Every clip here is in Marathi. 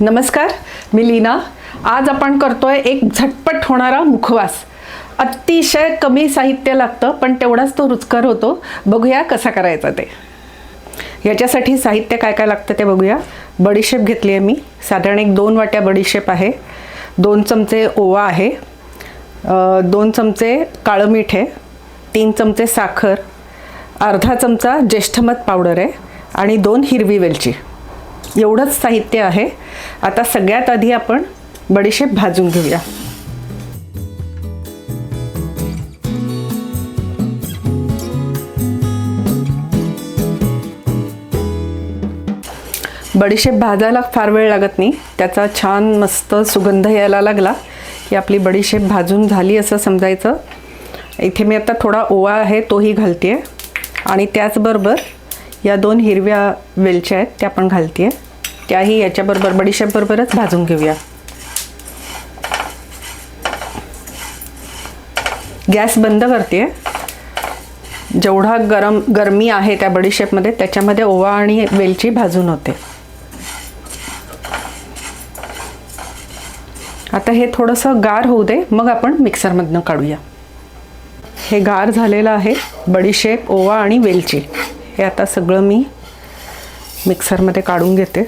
नमस्कार मी लीना. आज आपण करतोय एक झटपट होणारा मुखवास. अतिशय कमी साहित्य लागतं पण तेवढाच तो रुचकर होतो. बघूया कसा करायचा ते. याच्यासाठी साहित्य काय काय लागतं ते बघूया. बडीशेप घेतली आहे मी. साधारण एक दोन वाट्या बडीशेप आहे. दोन चमचे ओवा आहे. दोन चमचे काळं मीठ आहे. तीन चमचे साखर. अर्धा चमचा ज्येष्ठमध पावडर आहे. आणि दोन हिरवी वेलची. एवढंच साहित्य आहे. आता सगळ्यात आधी आपण बडीशेप भाजून घेऊया. बडीशेप भाजायला फार वेळ लागत नाही. त्याचा छान मस्त सुगंध यायला लागला की आपली बडीशेप भाजून झाली असं समजायचं. इथे मी आता थोडा ओवा आहे तोही घालते आणि त्याचबरोबर या दोन हिरव्या वेलच्या आहेत त्या पण घालते त्याही याच्याबरोबर बडीशेपबरोबरच भाजून घेऊया. गॅस बंद करते जेवढा गरम गरमी आहे त्या बडीशेपमध्ये त्याच्यामध्ये ओवा आणि वेलची भाजून होते. आता हे थोडंसं गार होऊ दे मग आपण मिक्सरमधनं काढूया. हे गार झालेलं आहे बडीशेप ओवा आणि वेलची. हे आता सगळं मी मिक्सरमध्ये काढून घेते.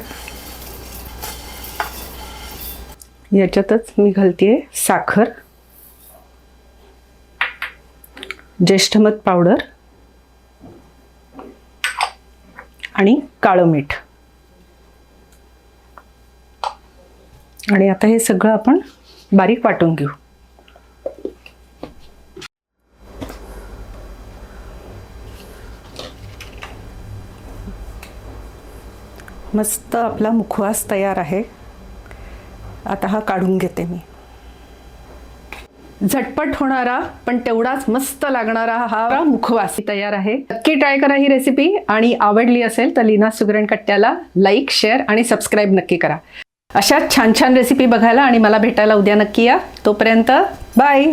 याच्यातच मी घालते साखर ज्येष्ठमध पावडर आणि काळं मीठ. आणि आता हे सगळं आपण बारीक वाटून घेऊ. मस्त आपला मुखवास तयार आहे. आता हा काढून घेते मी. झटपट होणारा पण तेवढाच मस्त लागणारा हा मुखवास तयार आहे. नक्की ट्राय करा ही रेसिपी आणि आवडली असेल तर लीना सुगरण कट्ट्याला लाईक शेअर आणि सबस्क्राईब नक्की करा. अशा छान छान रेसिपी बघायला आणि मला भेटायला उद्या नक्की या. तोपर्यंत बाय